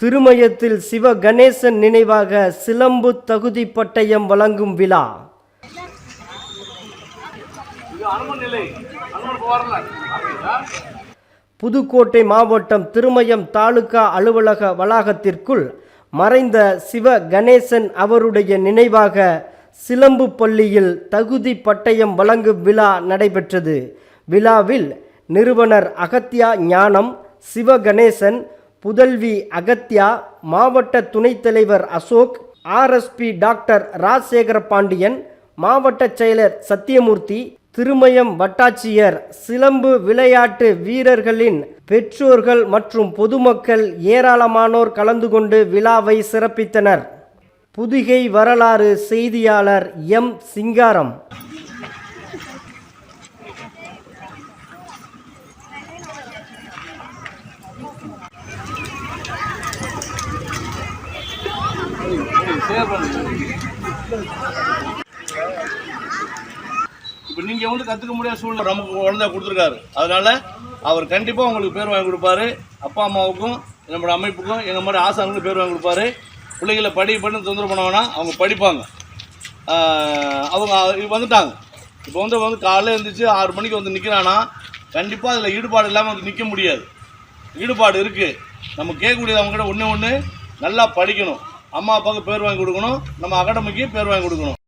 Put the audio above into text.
திருமயத்தில் சிவ கணேசன் நினைவாக சிலம்பு தகுதி பட்டயம் வழங்கும் விழா. புதுக்கோட்டை மாவட்டம் திருமயம் தாலுகா அலுவலக வளாகத்திற்குள் மறைந்த சிவ கணேசன் அவருடைய நினைவாக சிலம்பு பள்ளியில் தகுதி பட்டயம் வழங்கும் விழா நடைபெற்றது. விழாவில் நிறுவனர் அகத்யா ஞானம் சிவ கணேசன் புதல்வி அகத்யா மாவட்ட துணைத் தலைவர் அசோக் ஆர்எஸ்பி டாக்டர் ராஜசேகர பாண்டியன் மாவட்ட செயலர் சத்தியமூர்த்தி திருமயம் வட்டாட்சியர் சிலம்பு விளையாட்டு வீரர்களின் பெற்றோர்கள் மற்றும் பொதுமக்கள் ஏராளமானோர் கலந்து கொண்டு விழாவை சிறப்பித்தனர். புதுகை வரலாறு செய்தியாளர் எம் சிங்காரம். இப்போ நீங்கள் வந்து கற்றுக்க முடியாத சூழ்நிலை நமக்கு குழந்தை கொடுத்துருக்காரு. அதனால் அவர் கண்டிப்பாக உங்களுக்கு பேர் வாங்கி கொடுப்பாரு. அப்பா அம்மாவுக்கும் நம்மளோட அமைப்புக்கும் எங்கள் மாதிரி ஆசானுக்கும் பேர் வாங்கி கொடுப்பாரு. பிள்ளைகளை படி பண்ணி தொந்தரவு பண்ண வேணாம் அவங்க படிப்பாங்க. அவங்க வந்துட்டாங்க. இப்போ வந்து வந்து காலையில் எழுந்திரிச்சு ஆறு மணிக்கு வந்து நிற்கிறான்னா கண்டிப்பாக அதில் ஈடுபாடு இல்லாமல் வந்து நிற்க முடியாது. ஈடுபாடு இருக்குது நம்ம கேட்கக்கூடியது அவங்ககிட்ட ஒன்று ஒன்று நல்லா படிக்கணும். அம்மா அப்பாவுக்கு பேர் வாங்கி கொடுக்கணும். நம்ம அகாடமிக்கு பேர் வாங்கி கொடுக்கணும்.